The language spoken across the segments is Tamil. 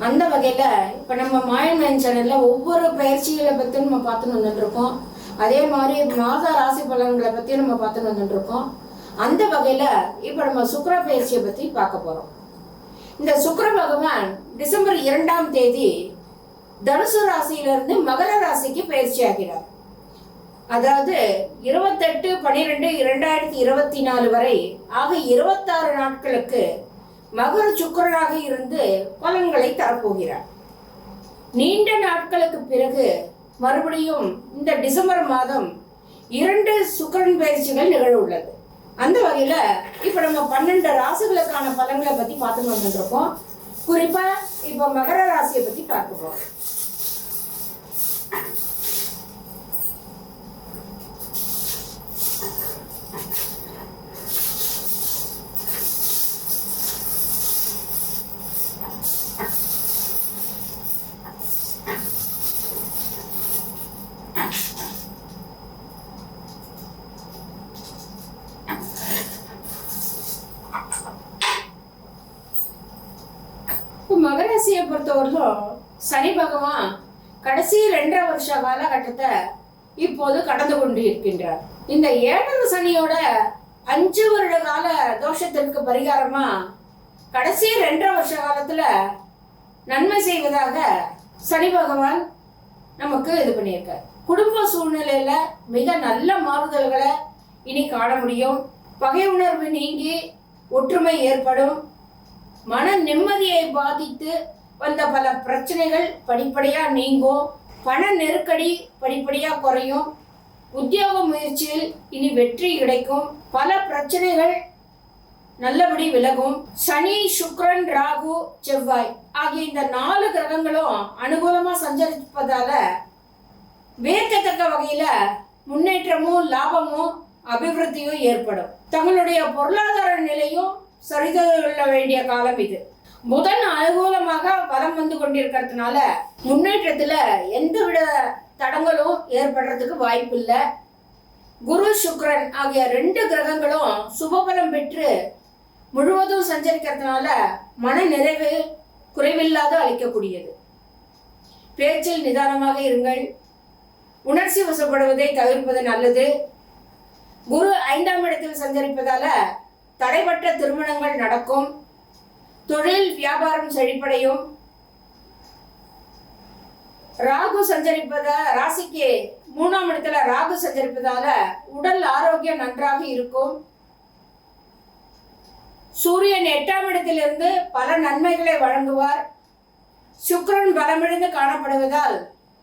அந்த வகையில் இப்போ நம்ம மாயன் சேனலில் ஒவ்வொரு பயிற்சிகளை பற்றி நம்ம பார்த்துன்னு வந்துட்டு அதே மாதிரி மாத ராசி பலன்களை பற்றி நம்ம பார்த்துன்னு வந்துட்டு அந்த வகையில் இப்போ நம்ம சுக்கர பயிற்சியை பற்றி பார்க்க போகிறோம் இந்த சுக்கர பகவான் டிசம்பர் இரண்டாம் தேதி தனுசு ராசியிலிருந்து மகர ராசிக்கு பயிற்சி ஆகிறார். அதாவது இருபத்தெட்டு பன்னிரெண்டு இரண்டாயிரத்தி இருபத்தி நாலு வரை ஆக இருபத்தாறு நாட்களுக்கு மகர சுக்கிரனாக இருந்து பலன்களை தரப்போகிறார். நீண்ட நாட்களுக்கு பிறகு மறுபடியும் இந்த டிசம்பர் மாதம் இரண்டு சுக்கரன் பயிற்சிகள் நிகழ உள்ளது அந்த வகையில இப்ப நம்ம பன்னெண்டு ராசிகளுக்கான பலன்களை பத்தி பார்த்து வந்துருக்கோம் குறிப்பா இப்ப மகர ராசியை பத்தி பார்க்க மகராசியை பொறுத்தவரைக்கும் சனி பகவான் கடைசி ரெண்டரை வருஷ காலகட்டத்தை இப்போது கடந்து கொண்டு இருக்கின்றார் இந்த ஏழரை சனியோட அஞ்சு வருட கால தோஷத்திற்கு பரிகாரமா கடைசி ரெண்டரை வருஷ காலத்துல நன்மை செய்வதாக சனி பகவான் நமக்கு இது பண்ணியிருக்கார். குடும்ப சூழ்நிலையில மிக நல்ல மாறுதல்களை இனி காண முடியும். பகை உணர்வு நீங்கி ஒற்றுமை ஏற்படும். மன நிம்மதியை பாதித்து வந்த பல பிரச்சனைகள் படிப்படியாக நீங்கும். பண நெருக்கடி படிப்படியாக குறையும். உத்தியோக முயற்சியில் இனி வெற்றி கிடைக்கும். பல பிரச்சனைகள் நல்லபடி விலகும். சனி சுக்ரன் ராகு செவ்வாய் ஆகிய இந்த நாலு கிரகங்களும் அனுகூலமாக சஞ்சரிப்பதால வியக்கத்தக்க வகையில் முன்னேற்றமும் லாபமும் அபிவிருத்தியும் ஏற்படும். தங்களுடைய பொருளாதார நிலையும் சரிதொள்ள வேண்டிய காலம் இது. புதன் அனுகூலமாக வலம் வந்து கொண்டிருக்கிறதுனால முன்னேற்றத்துல எந்தவித தடங்களும் ஏற்படுறதுக்கு வாய்ப்பு இல்லை குரு சுக்ரன் ஆகிய ரெண்டு கிரகங்களும் சுபபலம் பெற்று முழுவதும் சஞ்சரிக்கிறதுனால மன நிறைவு குறைவில்லாத அளிக்கக்கூடியது. பேச்சில் நிதானமாக இருங்கள். உணர்ச்சி வசப்படுவதை தவிர்ப்பது நல்லது. குரு ஐந்தாம் இடத்தில் சஞ்சரிப்பதால தடைபட்ட திருமணங்கள் நடக்கும். தொழில் வியாபாரம் செழிப்படையும். ராகு சஞ்சரிப்பத ராசிக்கு மூணாம் இடத்துல ராகு சஞ்சரிப்பதால உடல் ஆரோக்கியம் நன்றாக இருக்கும். சூரியன் எட்டாம் இடத்திலிருந்து பல நன்மைகளை வழங்குவார். சுக்கரன் பலமிழந்து காணப்படுவதால்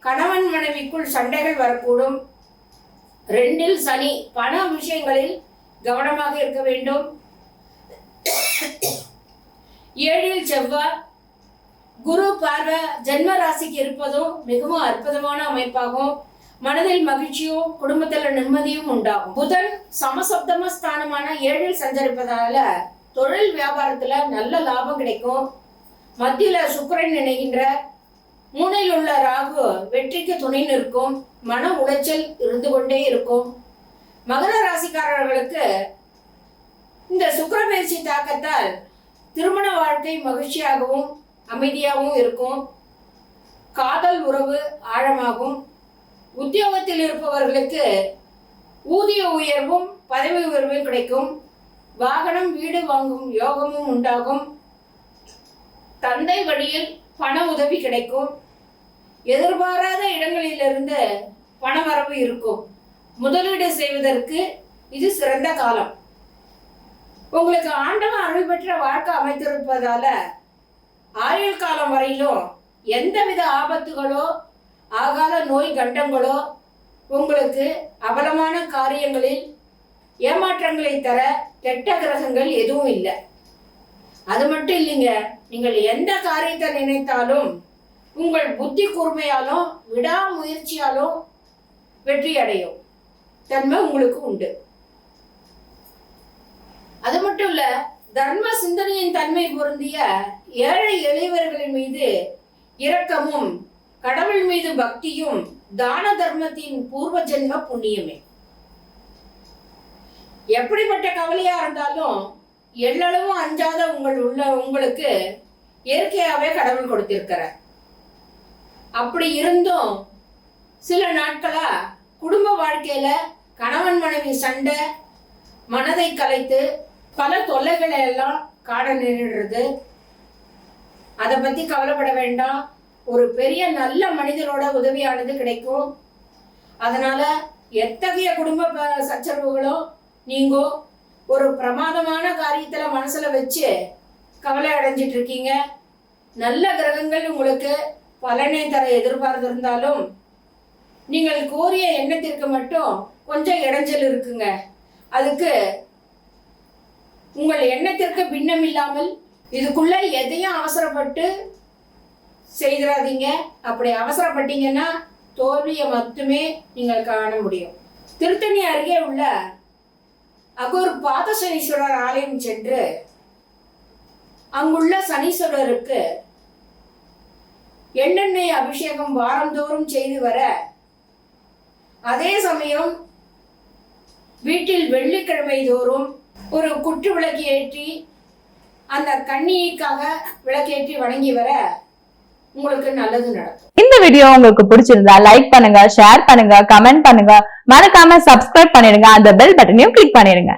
கணவன் மனைவிக்குள் சண்டைகள் வரக்கூடும். ரெண்டில் சனி பண விஷயங்களில் கவனமாக இருக்க வேண்டும். ஏழில் செவ்வாய் குரு பார்வை ஜென்ம ராசிக்கு இருப்பதும் மிகவும் அற்புதமான அமைப்பாகும். மனதில் மகிழ்ச்சியும் குடும்பத்தில் நிம்மதியும் உண்டாகும். புதன் சமசப்தம ஸ்தானமான ஏழில் சஞ்சரிப்பதால தொழில் வியாபாரத்துல நல்ல லாபம் கிடைக்கும். மத்தியில சுக்கரன் இணைகின்ற மூனையில் உள்ள ராகு வெற்றிக்கு துணை நிற்கும். மன உளைச்சல் இருந்து கொண்டே இருக்கும். மகர ராசிக்காரர்களுக்கு இந்த சுக்கரபெயர்ச்சி தாக்கத்தால் திருமண வாழ்க்கை மகிழ்ச்சியாகவும் அமைதியாகவும் இருக்கும். காதல் உறவு ஆழமாகும். உத்தியோகத்தில் இருப்பவர்களுக்கு ஊதிய உயர்வும் பதவி உயர்வும் கிடைக்கும். வாகனம் வீடு வாங்கும் யோகமும் உண்டாகும். தந்தை வழியில் பண உதவி கிடைக்கும். எதிர்பாராத இடங்களிலிருந்து பணவரவு இருக்கும். முதலீடு செய்வதற்கு இது சிறந்த காலம். உங்களுக்கு ஆண்டவன் அருள் பெற்ற வாழ்க்கை அமைத்திருப்பதால ஆயுள் காலம் வரையிலும் எந்தவித ஆபத்துகளோ ஆகாத நோய் கண்டங்களோ உங்களுக்கு அபலமான காரியங்களில் ஏமாற்றங்களை தர கெட்ட கிரகங்கள் எதுவும் இல்லை. அது மட்டும் இல்லைங்க நீங்கள் எந்த காரியத்தை நினைத்தாலும் உங்கள் புத்தி கூர்மையாலும் விடாமுயற்சியாலும் வெற்றி அடையும் தன்மை உங்களுக்கு உண்டு. அது மட்டும் இல்ல தர்ம சிந்தனையின் தன்மை பொருந்திய ஏழை எளியவர்களின் மீது இரக்கமும் கடவுள் மீது பக்தியும் தான தர்மத்தின் பூர்வ ஜென்ம புண்ணியமே. எப்படிப்பட்ட கவலையா இருந்தாலும் எள்ளளவும் அஞ்சாத உங்கள் உள்ள உங்களுக்கு இயற்கையாவே கடவுள் கொடுத்திருக்கிறார். அப்படி இருந்தும் சில நாட்களா குடும்ப வாழ்க்கையில கணவன் மனைவி சண்டை மனதை கலைத்து பல தொல்லைகளை எல்லாம் காண நின்றுடுறது அதை பத்தி கவலைப்பட வேண்டாம். ஒரு பெரிய நல்ல மனிதரோட உதவியானது கிடைக்கும். அதனால எத்தகைய குடும்ப ப- சச்சரவுகளும் நீங்கோ ஒரு பிரமாதமான காரியத்துல மனசுல வச்சு கவலை அடைஞ்சிட்டு இருக்கீங்க. நல்ல கிரகங்கள் உங்களுக்கு பலனை தர எதிர்பார்த்திருந்தாலும் நீங்கள் கோரிய எண்ணத்திற்கு மட்டும் கொஞ்சம் இடைஞ்சல் இருக்குங்க. அதுக்கு உங்கள் எண்ணத்திற்கு பின்னம் இல்லாமல் இதுக்குள்ள எதையும் அவசரப்பட்டு செய்திடாதீங்க அப்படி அவசரப்பட்டீங்கன்னா தோல்வியை மட்டுமே நீங்கள் காண முடியும். திருத்தணி அருகே உள்ள அகூர் பாதசனீஸ்வரர் ஆலயம் சென்று அங்குள்ள சனீஸ்வரருக்கு எண்ணெண்ணெய் அபிஷேகம் வாரந்தோறும் செய்து வர அதே சமயம் வீட்டில் வெள்ளிக்கிழமை தோறும் ஒரு குற்று விளக்கு ஏற்றி அந்த கண்ணிக்காக விளக்கேற்றி வணங்கி வர உங்களுக்கு நல்லது நடக்கும். இந்த வீடியோ உங்களுக்கு பிடிச்சிருந்தா லைக் பண்ணுங்க ஷேர் பண்ணுங்க கமெண்ட் பண்ணுங்க. மறக்காம சப்ஸ்கிரைப் பண்ணிடுங்க. அந்த பெல் பட்டனையும் கிளிக் பண்ணிடுங்க.